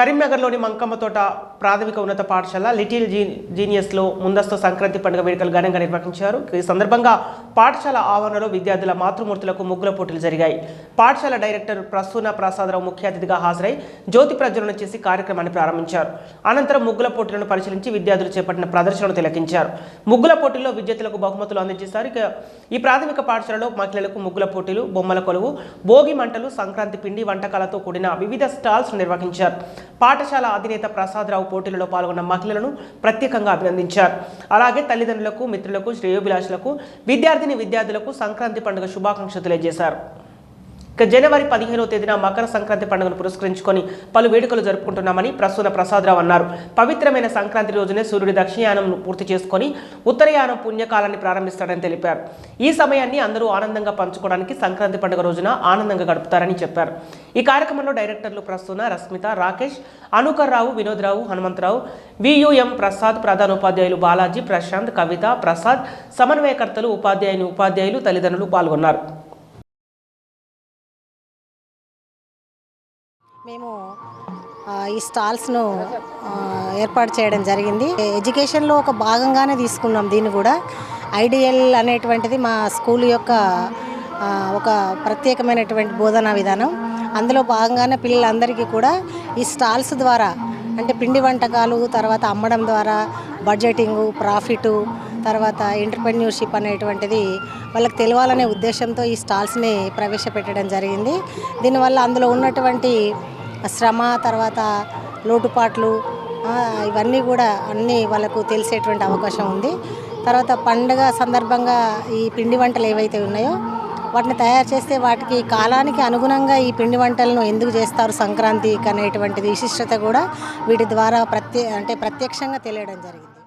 కరీంనగర్లోని మంకమ్మ తోట ప్రాథమిక ఉన్నత పాఠశాల లిటిల్ జీ జీనియస్లో ముందస్తు సంక్రాంతి పండుగ వేడుకలు ఘనంగా నిర్వహించారు. ఈ సందర్భంగా పాఠశాల ఆవరణలో విద్యార్థుల మాతృమూర్తులకు ముగ్గుల పోటీలు జరిగాయి. పాఠశాల డైరెక్టర్ ప్రసూన ప్రసాదరావు ముఖ్య అతిథిగా హాజరై జ్యోతి ప్రజ్వలన చేసి కార్యక్రమాన్ని ప్రారంభించారు. అనంతరం ముగ్గుల పోటీలను పరిశీలించి విద్యార్థులు చేపట్టిన ప్రదర్శనను తిలకించారు. ముగ్గుల పోటీల్లో విద్యార్థులకు బహుమతులు అందించేశారు. ఈ ప్రాథమిక పాఠశాలలో మహిళలకు ముగ్గుల పోటీలు బొమ్మల కొలువు భోగి మంటలు సంక్రాంతి పిండి వంటకాలతో కూడిన వివిధ స్టాల్స్ నిర్వహించారు. పాఠశాల అధినేత ప్రసాదరావు పోటీలలో పాల్గొన్న మహిళలను ప్రత్యేకంగా అభినందించారు. అలాగే తల్లిదండ్రులకు మిత్రులకు శ్రేయోభిలాషులకు విద్యార్థిని విద్యార్థులకు సంక్రాంతి పండుగ శుభాకాంక్షలు తెలియజేశారు. ఇక జనవరి పదిహేనో తేదీన మకర సంక్రాంతి పండుగను పురస్కరించుకొని పలు వేడుకలు జరుపుకుంటున్నామని ప్రసూన ప్రసాదరావు అన్నారు. పవిత్రమైన సంక్రాంతి రోజునే సూర్యుడి దక్షిణయానం పూర్తి చేసుకొని ఉత్తరయానం పుణ్యకాలాన్ని ప్రారంభిస్తాడని తెలిపారు. ఈ సమయాన్ని అందరూ ఆనందంగా పంచుకోవడానికి సంక్రాంతి పండుగ రోజున ఆనందంగా గడుపుతారని చెప్పారు. ఈ కార్యక్రమంలో డైరెక్టర్లు ప్రసూన రస్మిత రాకేష్ అనుకర్ రావు వినోద్రావు హనుమంతరావు వియుఎం ప్రసాద్ ప్రధాన ఉపాధ్యాయులు బాలాజీ ప్రశాంత్ కవిత ప్రసాద్ సమన్వయకర్తలు ఉపాధ్యాయుని ఉపాధ్యాయులు తల్లిదండ్రులు పాల్గొన్నారు. మేము ఈ స్టాల్స్ను ఏర్పాటు చేయడం జరిగింది. ఎడ్యుకేషన్లో ఒక భాగంగానే తీసుకున్నాం దీన్ని కూడా. ఐడియల్ అనేటువంటిది మా స్కూల్ యొక్క ఒక ప్రత్యేకమైనటువంటి బోధనా విధానం. అందులో భాగంగానే పిల్లలందరికీ కూడా ఈ స్టాల్స్ ద్వారా అంటే పిండి వంటకాలు తర్వాత అమ్మడం ద్వారా బడ్జెటింగు ప్రాఫిటు తర్వాత ఎంటర్ప్రెన్యూర్షిప్ అనేటువంటిది వాళ్ళకి తెలియాలనే ఉద్దేశంతో ఈ స్టాల్స్ని ప్రవేశపెట్టడం జరిగింది. దీనివల్ల అందులో ఉన్నటువంటి శ్రమ తర్వాత లోటుపాట్లు ఇవన్నీ కూడా అన్నీ వాళ్ళకు తెలిసేటువంటి అవకాశం ఉంది. తర్వాత పండుగ సందర్భంగా ఈ పిండి వంటలు ఏవైతే ఉన్నాయో వాటిని తయారు చేస్తే వాటికి కాలానికి అనుగుణంగా ఈ పిండి వంటలను ఎందుకు చేస్తారు? సంక్రాంతికి అనేటువంటిది విశిష్టత కూడా వీటి ద్వారా ప్రత్యే అంటే ప్రత్యక్షంగా తెలియడం జరిగింది.